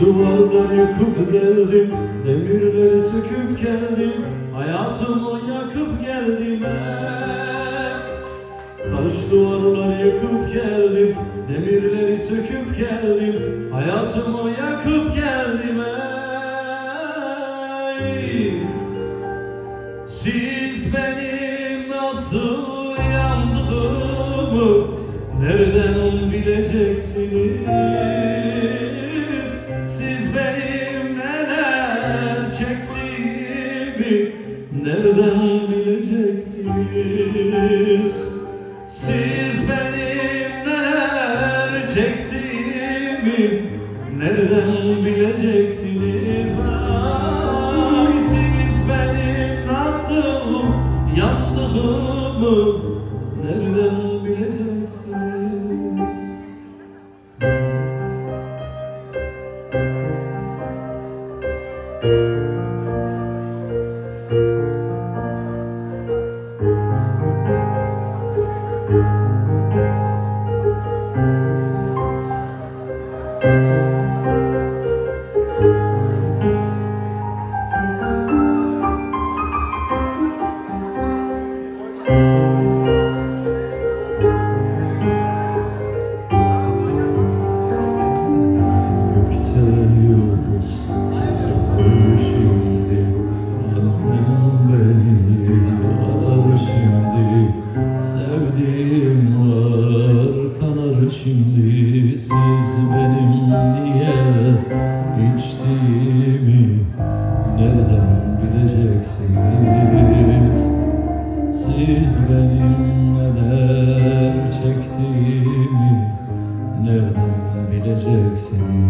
duvarları yıkıp geldim Demirleri söküp geldim Hayatımı yakıp geldim. Taş duvarları yıkıp geldim Demirleri söküp geldim Hayatımı yakıp geldim. Siz benim nasıl yandığımı Nereden bileceksiniz Nereden bileceksiniz? Siz benim neler çektiğimi Nereden bileceksiniz? Ay siz benim nasıl yandığımı Nereden bileceksiniz? Gökte şimdi Siz benim niye içtiğimi Nereden bileceksiniz? Siz benim neler çektiğimi Nereden bileceksiniz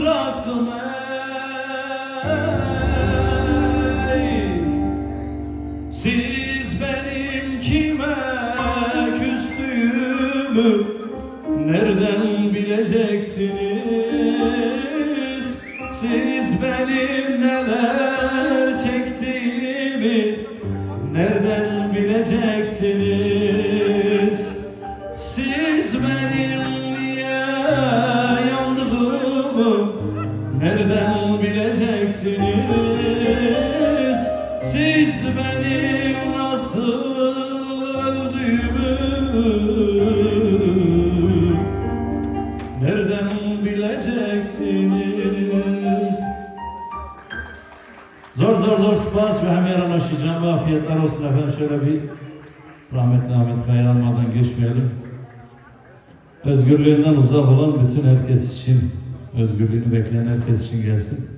bıraktım ey. Siz benim kime küstüğümü nereden bileceksiniz? Siz benim neler çektiğimi nereden Zor zor spas ve hem yaralaşacağım ve afiyetler olsun efendim. Şöyle bir rahmetli Ahmet Kaya geçmeyelim. Özgürlüğünden uzak olan bütün herkes için, özgürlüğünü bekleyen herkes için gelsin.